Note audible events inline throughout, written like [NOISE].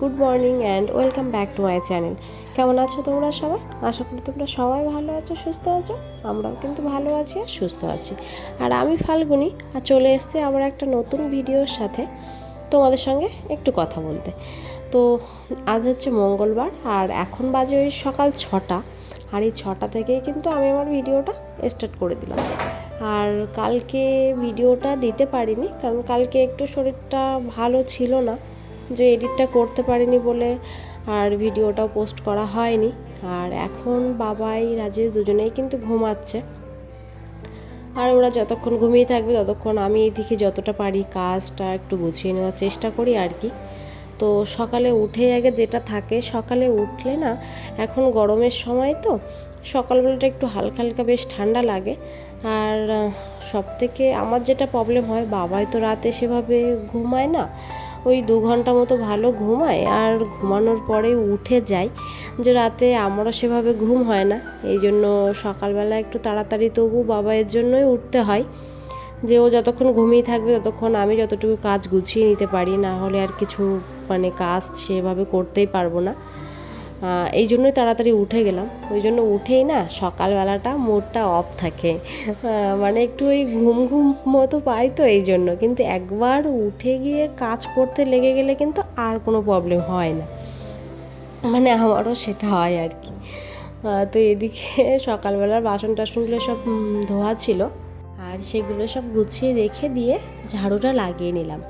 Good morning and welcome back to my channel. কেমন আছো তোমরা সবাই? আশা করি তোমরা সবাই ভালো আছো, সুস্থ আছো। আমরাও কিন্তু ভালো আছি আর সুস্থ আছি। আর আমি ফাল্গুনি আর চলে এসেছি আবার একটা নতুন ভিডিওর সাথে তোমাদের সঙ্গে একটু কথা বলতে। তো আজ হচ্ছে মঙ্গলবার আর এখন বাজে ওই সকাল ছটা। আর এই ছটা থেকেই কিন্তু আমি আমার ভিডিওটা স্টার্ট করে দিলাম। আর কালকে ভিডিওটা দিতে পারিনি কারণ কালকে একটু শরীরটা ভালো ছিল না। যে এডিটটা করতে পারিনি বলে আর ভিডিওটাও পোস্ট করা হয়নি। আর এখন বাবাই, রাজেশ দুজনেই কিন্তু ঘুমাচ্ছে। আর ওরা যতক্ষণ ঘুমিয়ে থাকবে ততক্ষণ আমি এদিকে যতটা পারি কাজটা একটু গুছিয়ে নেওয়ার চেষ্টা করি আর কি। তো সকালে উঠে আগে যেটা থাকে, সকালে উঠলে না, এখন গরমের সময় তো সকালবেলাটা একটু হালকা হালকা বেশ ঠান্ডা লাগে। আর সব থেকে আমার যেটা প্রবলেম হয়, বাবাই তো রাতে সেভাবে ঘুমায় না। ওই দু ঘণ্টা মতো ভালো ঘুমায় আর ঘুমানোর পরে উঠে যায় যে রাতে আমারও সেভাবে ঘুম হয় না। এই জন্য সকালবেলা একটু তাড়াতাড়ি তবু বাবা এর জন্যই উঠতে হয় যে ও যতক্ষণ ঘুমিয়ে থাকবে ততক্ষণ আমি যতটুকু কাজ গুছিয়ে নিতে পারি, না হলে আর কিছু মানে কাজ সেভাবে করতেই পারব না। এই জন্যই তাড়াতাড়ি উঠে গেলাম। ওই জন্য উঠেই না সকালবেলাটা মোডটা অফ থাকে। মানে একটু ওই ঘুম ঘুম মতো পাই তো এই জন্য। কিন্তু একবার উঠে গিয়ে কাজ করতে লেগে গেলে কিন্তু আর কোনো প্রবলেম হয় না। মানে আমারও সেটা হয় আর কি। তো এদিকে সকালবেলার বাসন টাসনগুলো সব ধোয়া ছিল। আর সেগুলো সব গুছিয়ে রেখে দিয়ে ঝাড়ুটা লাগিয়ে নিলাম।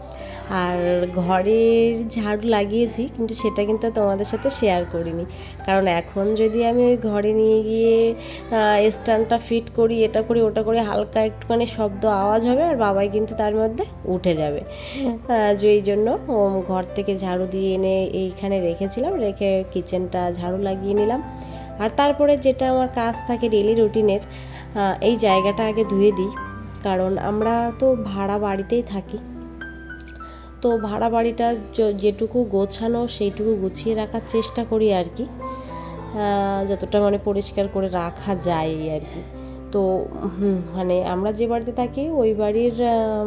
আর ঘরের ঝাড়ু লাগিয়েছি কিন্তু সেটা কিন্তু তোমাদের সাথে শেয়ার করিনি। কারণ এখন যদি আমি ওই ঘরে নিয়ে গিয়ে স্ট্যান্ডটা ফিট করি এটা করি ওটা করি হালকা একটুখানি শব্দ আওয়াজ হবে আর বাবাই কিন্তু তার মধ্যে উঠে যাবে। যে এই জন্য ঘর থেকে ঝাড়ু দিয়ে এনে এইখানে রেখেছিলাম রেখে কিচেনটা ঝাড়ু লাগিয়ে নিলাম। আর তারপরে যেটা আমার কাজ থাকে ডেলি রুটিনের এই জায়গাটা আগে ধুয়ে দিই। কারণ আমরা তো ভাড়া বাড়িতেই থাকি। তো ভাড়া বাড়িটা যেটুকু গোছানো সেইটুকু গুছিয়ে রাখার চেষ্টা করি আর কি। যতটা মানে পরিষ্কার করে রাখা যায় আর কি। তো মানে আমরা যে বাড়িতে থাকি, ওই বাড়ির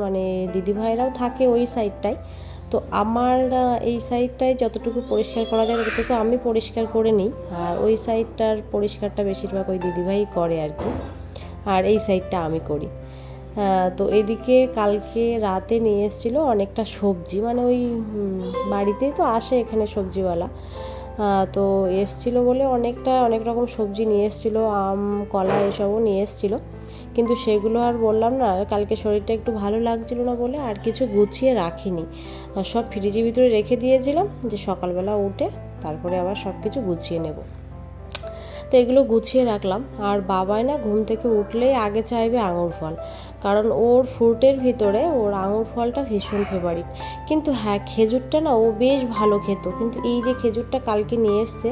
মানে দিদিভাইরাও থাকে ওই সাইডটায় তো আমার এই সাইডটায় যতটুকু পরিষ্কার করা যায় ততটুকু আমি পরিষ্কার করে নিই। আর ওই সাইডটার পরিষ্কারটা বেশিরভাগ ওই দিদিভাই করে আর কি। আর এই সাইডটা আমি করি। তো এদিকে কালকে রাতে নিয়ে এসেছিল অনেকটা সবজি মানে ওই বাড়িতেই তো আসে এখানে সবজিওয়ালা। তো এসছিলো বলে অনেকটা, অনেক রকম সবজি নিয়ে এসেছিল, আম, কলা এসবও নিয়ে এসেছিল। কিন্তু সেগুলো আর বললাম না, কালকে শরীরটা একটু ভালো লাগছিল না বলে আর কিছু গুছিয়ে রাখিনি। সব ফ্রিজের ভিতরে রেখে দিয়েছিলাম যে সকালবেলা উঠে তারপরে আবার সব কিছু গুছিয়ে নেব। তো এগুলো গুছিয়ে রাখলাম। আর বাবাই না ঘুম থেকে উঠলেই আগে চাইবে আঙুর ফল। কারণ ওর ফ্রুটের ভিতরে ওর আঙুর ফলটা ভীষণ ফেভারিট কিন্তু হ্যাঁ খেজুরটা না ও বেশ ভালো খেত। কিন্তু এই যে খেজুরটা কালকে নিয়ে এসছে,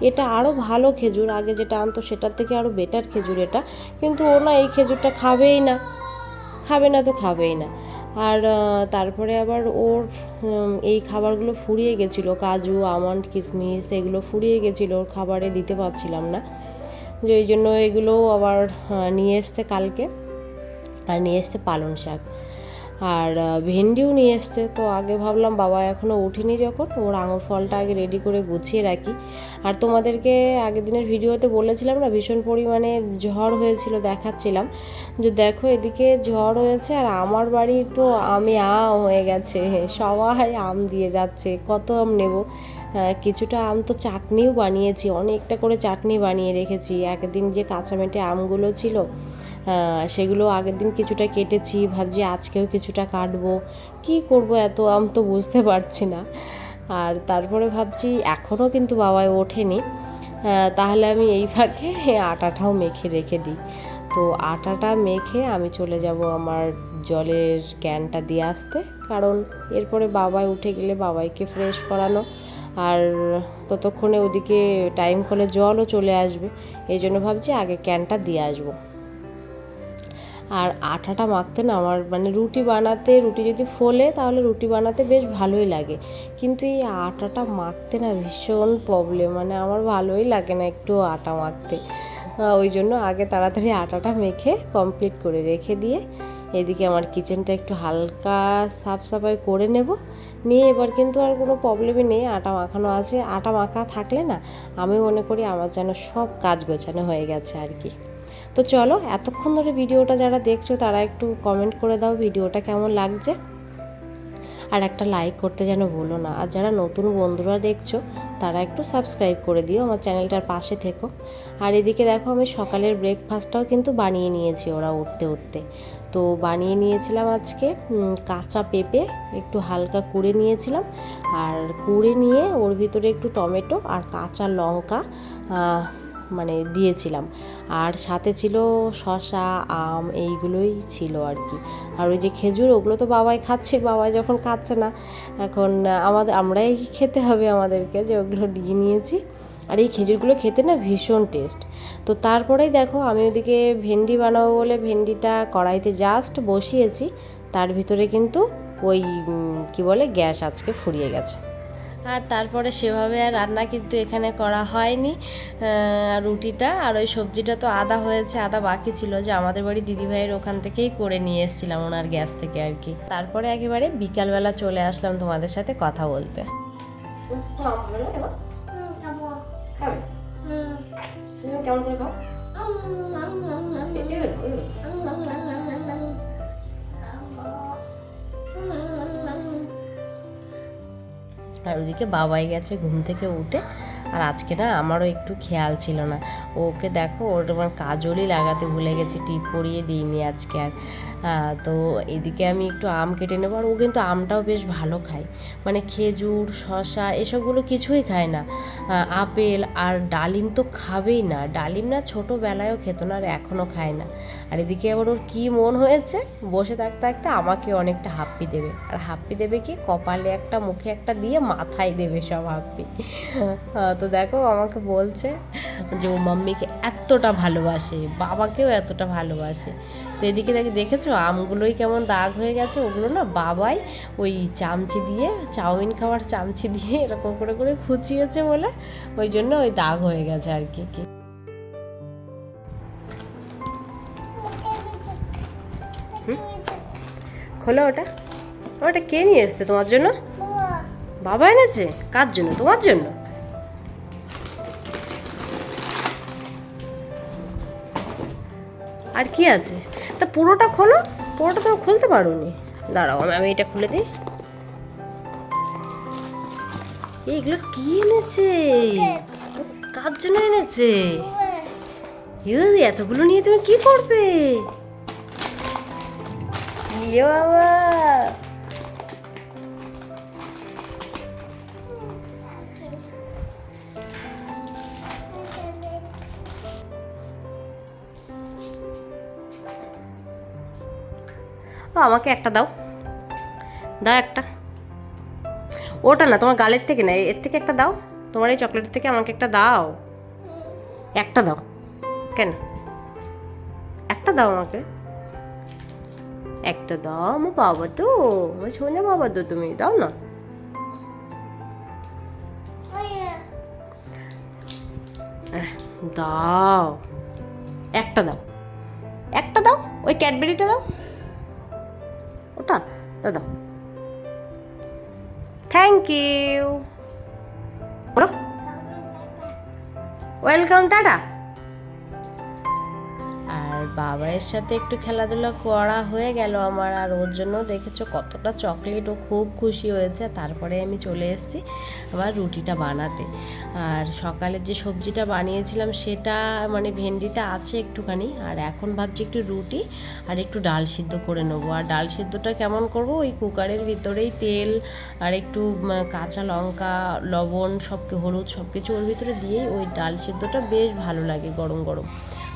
এটা আরও ভালো খেজুর। আগে যেটা আনতো সেটার থেকে আরও বেটার খেজুর এটা। কিন্তু ও না এই খেজুরটা খাবেই না। খাবে না তো খাবেই না। আর তারপরে আবার ওর এই খাবারগুলো ফুরিয়ে গেছিল, কাজু, আমন্ড কিশমিশ এগুলো ফুরিয়ে গেছিল, ওর খাবারে দিতে পারছিলাম না। যে ওই জন্য এগুলোও আবার নিয়ে এসছে কালকে, আর নিয়ে এসছে পালং শাক। আর ভেন্ডিও নিয়ে এসছে। তো আগে ভাবলাম, বাবা এখনও উঠিনি যখন ওর আঙুর ফলটা আগে রেডি করে গুছিয়ে রাখি। আর তোমাদেরকে আগের দিনের ভিডিওতে বলেছিলাম না, ভীষণ পরিমাণে ঝড় হয়েছিল, দেখাচ্ছিলাম। যে দেখো, এদিকে ঝড় হয়েছে আর আমার বাড়ির তো আমি আম হয়ে গেছে, সবাই আম দিয়ে যাচ্ছে, কত আম নেব? কিছুটা আম তো চাটনিও বানিয়েছি, অনেকটা করে চাটনি বানিয়ে রেখেছি। একদিন যে কাঁচামেটে আমগুলো ছিল সেগুলো আগের দিন কিছুটা কেটেছি, ভাবছি আজকেও কিছুটা কাটবো। কি করব এত আম তো বুঝতে পারছি না। আর তারপরে ভাবছি এখনও কিন্তু বাবায় ওঠেনি। তাহলে আমি এই ফাঁকে [LAUGHS] আটাটাও মেখে রেখে দিই। তো আটাটা মেখে আমি চলে যাব আমার জলের ক্যানটা দিয়ে আসতে। কারণ এরপরে বাবাই উঠে গেলে বাবাইকে ফ্রেশ করানো। আর ততক্ষণে ওদিকে টাইম কলে জলও চলে আসবে। এই জন্য ভাবছি আগে ক্যানটা দিয়ে আসব। আর আটাটা মাখতে না আমার মানে রুটি বানাতে, রুটি যদি ফোলে তাহলে রুটি বানাতে বেশ ভালোই লাগে। কিন্তু এই আটাটা মাখতে না ভীষণ প্রবলেম মানে আমার ভালোই লাগে না একটু আটা মাখতে। ওই জন্য আগে তাড়াতাড়ি আটাটা মেখে কমপ্লিট করে রেখে দিয়ে এদিকে আমার কিচেনটা একটু হালকা সাফ সাফাই করে নেব। নিয়ে এবার কিন্তু আর কোনো প্রবলেমই নেই, আটা মাখানো আছে। আটা মাখা থাকলে না আমি মনে করি আমার যেন সব কাজ গোছানো হয়ে গেছে আর কি। তো চলো, এতক্ষণ ধরে ভিডিওটা যারা দেখছ, তারা একটু কমেন্ট করে দাও ভিডিওটা কেমন লাগছে। আর একটা লাইক করতে যেন ভুলো না। আর যারা নতুন বন্ধুরা দেখছ, তারা একটু সাবস্ক্রাইব করে দিও আমার চ্যানেলটার পাশে থেকো। আর এদিকে দেখো, আমি সকালের ব্রেকফাস্টটাও কিন্তু বানিয়ে নিয়েছি ওরা উঠতে উঠতে। তো বানিয়ে নিয়েছিলাম আজকে কাঁচা পেঁপে, একটু হালকা কুড়ে নিয়েছিলাম। আর কুড়ে নিয়ে ওর ভিতরে একটু টমেটো আর কাঁচা লঙ্কা মানে দিয়েছিলাম। আর সাথে ছিল শসা, আম, এইগুলোই ছিল আর কি। আর ওই যে খেজুর, ওগুলো তো বাবাই খাচ্ছে। বাবাই যখন খাচ্ছে না, এখন আমাদের, আমরাই খেতে হবে আমাদেরকে যে ওগুলো নিয়ে নিয়েছি। আর এই খেজুরগুলো খেতে না ভীষণ টেস্ট। তো তারপরেই দেখো, আমি ওদিকে ভেন্ডি বানাবো বলে ভেন্ডিটা কড়াইতে জাস্ট বসিয়েছি। তার ভিতরে কিন্তু ওই কি বলে, গ্যাস আজকে ফুরিয়ে গেছে। আর তারপরে সেভাবে আর রান্না কিন্তু এখানে করা হয়নি আর রুটিটা। আর ওই সবজিটা তো আদা হয়েছে আদা বাকি ছিল যে আমাদের বাড়ি দিদিভাইয়ের ওখান থেকেই করে নিয়ে এসেছিলাম ওনার গ্যাস থেকে আর কি। তারপরে একেবারে বিকালবেলা চলে আসলাম তোমাদের সাথে কথা বলতে। কেমন করে খাও? আর ওদিকে বাবাই গেছে ঘুম থেকে উঠে। আর আজকে না আমারও একটু খেয়াল ছিল না। ওকে দেখো, ওর আমার কাজলই লাগাতে ভুলে গেছি, টিপ পরিয়ে দিইনি আজকে আর। তো এদিকে আমি একটু আম কেটে নেব, আর ও কিন্তু আমটাও বেশ ভালো খায়। মানে খেজুর শশা এসবগুলো কিছুই খায় না। আপেল আর ডালিম তো খাবেই না। ডালিম না ছোটোবেলায়ও খেত না আর এখনও খায় না। আর এদিকে আবার ওর কী মন হয়েছে? বসে থাকতে থাকতে আমাকে অনেকটা হাপ্পি দেবে। আর হাপ্পি দেবে কি? কপালে একটা, মুখে একটা দিয়ে মাথায় দেবে সব হাপ্পি। তো দেখো আমাকে বলছে যে ও মাম্মিকে এতটা ভালোবাসে, বাবাকেও এতটা ভালোবাসে। তো এদিকে দেখে, দেখেছ? আমগুলোই কেমন দাগ হয়ে গেছে, ওগুলো না বাবাই ওই চামচি দিয়ে, চাউমিন খাওয়ার চামচি দিয়ে এরকম করে করে খুচিয়েছে বলে ওই জন্য ওই দাগ হয়ে গেছে আর কি কি। খোলো ওটা। ওটা কে নিয়ে এসছে তোমার জন্য? বাবা এনেছে? কার জন্য? তোমার জন্য? আর কি আছে? তা পুরোটা খোলো, পুরোটা তুমি খুলতে পারো নি দাঁড়াও, আমি এটা খুলে দিই। এইগুলো কি এনেছে? কার জন্য এনেছে? এতগুলো নিয়ে তুমি কি করবে? ইয়ে বাবা! আমাকে একটা দাও। দাও একটা। ওটা না, তোমার গালের থেকে না, এর থেকে একটা দাও। তোমার এই চকলেটের থেকে আমাকে একটা দাও। একটা দাও। কেন? একটা দাও আমাকে। একটা দাও আমার বাবা তো আমার সোনা বাবা তো, তুমি দাও না। দাও। একটা দাও। একটা দাও? ওই ক্যাডবেরিটা দাও। ওটা দাদা থ্যাংক ইউ ওয়েলকাম টাটা আর বাবাইয়ের সাথে একটু খেলাধুলা করা হয়ে গেল আমার, আর ওর জন্য দেখেছ কতটা চকলেট ও খুব খুশি হয়েছে। তারপরে আমি চলে এসেছি আবার রুটিটা বানাতে। আর সকালে যে সবজিটা বানিয়েছিলাম সেটা মানে ভেন্ডিটা আছে একটুখানি, আর এখন ভাবছি একটু রুটি আর একটু ডাল সিদ্ধ করে নেব। আর ডাল সিদ্ধটা কেমন করব? ওই কুকারের ভিতরেই তেল আর একটু কাঁচা লঙ্কা, লবণ সব কি- হলুদ সব কিছু ওর ভিতরে দিয়েই ওই ডাল সিদ্ধটা বেশ ভালো লাগে গরম গরম।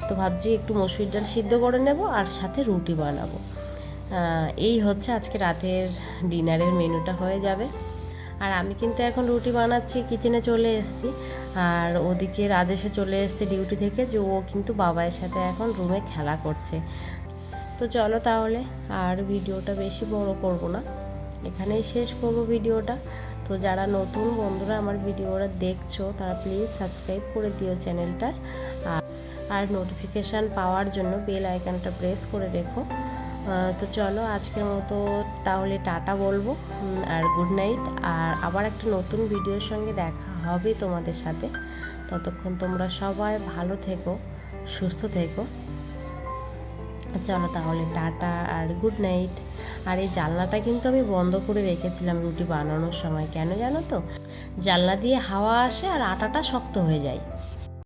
তো ভাবছি একটু মসুর ডাল সিদ্ধ করে নেব আর সাথে রুটি বানাবো। এই হচ্ছে আজকে রাতের ডিনারের মেনুটা হয়ে যাবে। আর আমি কিন্তু এখন রুটি বানাচ্ছি কিচেনে চলে এসেছি। আর ওদিকে রাজেশে চলে এসছে ডিউটি থেকে যে ও কিন্তু বাবাইয়ের সাথে এখন রুমে খেলা করছে। তো চলো তাহলে আর ভিডিওটা বেশি বড় করব না। এখানেই শেষ করব ভিডিওটা। তো যারা নতুন বন্ধুরা আমার ভিডিওটা দেখছ, তারা প্লিজ সাবস্ক্রাইব করে দিও চ্যানেলটার আর আর নোটিফিকেশান পাওয়ার জন্য বেল আইকনটা প্রেস করে রেখো। তো চলো আজকের মতো তাহলে টাটা বলব আর গুড নাইট আর আবার একটা নতুন ভিডিওর সঙ্গে দেখা হবে তোমাদের সাথে। ততক্ষণ তোমরা সবাই ভালো থেকো, সুস্থ থেকো। চলো তাহলে টাটা আর গুড নাইট আর এই জানলাটা কিন্তু আমি বন্ধ করে রেখেছিলাম রুটি বানানোর সময়, কেন জানো তো? জানলা দিয়ে হাওয়া আসে আর আটাটা শক্ত হয়ে যায়।